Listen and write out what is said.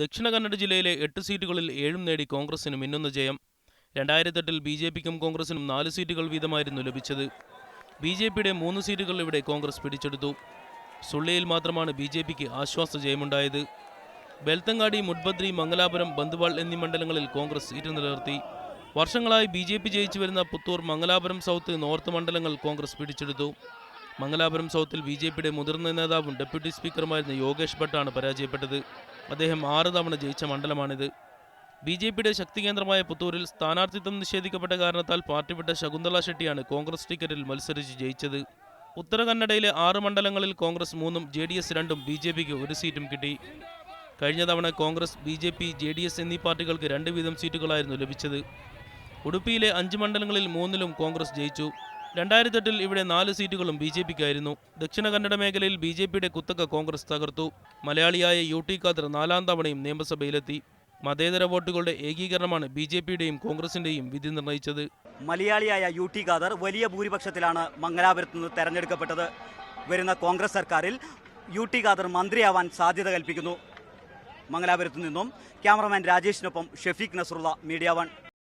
ദക്ഷിണ കന്നഡ ജില്ലയിലെ എട്ട് സീറ്റുകളിൽ ഏഴും നേടി കോൺഗ്രസിന് മിന്നുന്ന ജയം. രണ്ടായിരത്തെട്ടിൽ ബി ജെ പിക്കും കോൺഗ്രസിനും നാല് സീറ്റുകൾ വീതമായിരുന്നു ലഭിച്ചത്. ബി ജെ പിയുടെ മൂന്ന് സീറ്റുകൾ ഇവിടെ കോൺഗ്രസ് പിടിച്ചെടുത്തു. സുള്ളിയിൽ മാത്രമാണ് ബി ജെ പിക്ക് ആശ്വാസ ജയമുണ്ടായത്. ബെൽത്തങ്ങാടി മുഡ്ബദ്രി മംഗലാപുരം ബന്തുവാൾ എന്നീ മണ്ഡലങ്ങളിൽ കോൺഗ്രസ് സീറ്റ് നിലനിർത്തി. വർഷങ്ങളായി ബി ജെ പി ജയിച്ചു വരുന്ന പുത്തൂർ മംഗലാപുരം സൗത്ത് നോർത്ത് മണ്ഡലങ്ങൾ കോൺഗ്രസ് പിടിച്ചെടുത്തു. മംഗലാപുരം സൗത്തിൽ ബി ജെ പിയുടെ മുതിർന്ന നേതാവും ഡെപ്യൂട്ടി സ്പീക്കറുമായിരുന്ന യോഗേഷ് ഭട്ടാണ് പരാജയപ്പെട്ടത്. അദ്ദേഹം ആറ് തവണ ജയിച്ച മണ്ഡലമാണിത്. ബി ജെ പിയുടെ ശക്തി കേന്ദ്രമായ പുത്തൂരിൽ സ്ഥാനാർത്ഥിത്വം നിഷേധിക്കപ്പെട്ട കാരണത്താൽ പാർട്ടി വിട്ട ശകുന്തള ഷെട്ടിയാണ് കോൺഗ്രസ് ടിക്കറ്റിൽ മത്സരിച്ച് ജയിച്ചത്. ഉത്തര കന്നഡയിലെ ആറ് മണ്ഡലങ്ങളിൽ കോൺഗ്രസ് മൂന്നും ജെ ഡി എസ് രണ്ടും ബി ജെ പിക്ക് ഒരു സീറ്റും കിട്ടി. കഴിഞ്ഞ തവണ Congress B J P J D S എന്നീ പാർട്ടികൾക്ക് രണ്ട് വീതം സീറ്റുകളായിരുന്നു ലഭിച്ചത്. ഉടുപ്പിയിലെ അഞ്ച് മണ്ഡലങ്ങളിൽ മൂന്നിലും കോൺഗ്രസ് ജയിച്ചു. രണ്ടായിരത്തെട്ടിൽ ഇവിടെ നാല് സീറ്റുകളും ബി ജെ പിക്കായിരുന്നു. ദക്ഷിണ കന്നഡ മേഖലയിൽ ബി ജെ പിയുടെ കുത്തക കോൺഗ്രസ് തകർത്തു. മലയാളിയായ യു ടി ഖാദർ നാലാം തവണയും നിയമസഭയിലെത്തി. മതേതര വോട്ടുകളുടെ ഏകീകരണമാണ് ബി ജെ പിയുടെയും കോൺഗ്രസിന്റെയും വിധി നിർണയിച്ചത്. മലയാളിയായ യു ടി ഖാദർ വലിയ ഭൂരിപക്ഷത്തിലാണ് മംഗലാപുരത്ത് നിന്ന് തെരഞ്ഞെടുക്കപ്പെട്ടത്. വരുന്ന കോൺഗ്രസ് സർക്കാരിൽ യു ടി ഖാദർ മന്ത്രിയാവാൻ സാധ്യത കൽപ്പിക്കുന്നു. മംഗലാപുരത്തു നിന്നും ക്യാമറമാൻ രാജേഷിനൊപ്പം ഷെഫീഖ് നസറുള്ള മീഡിയ വൺ.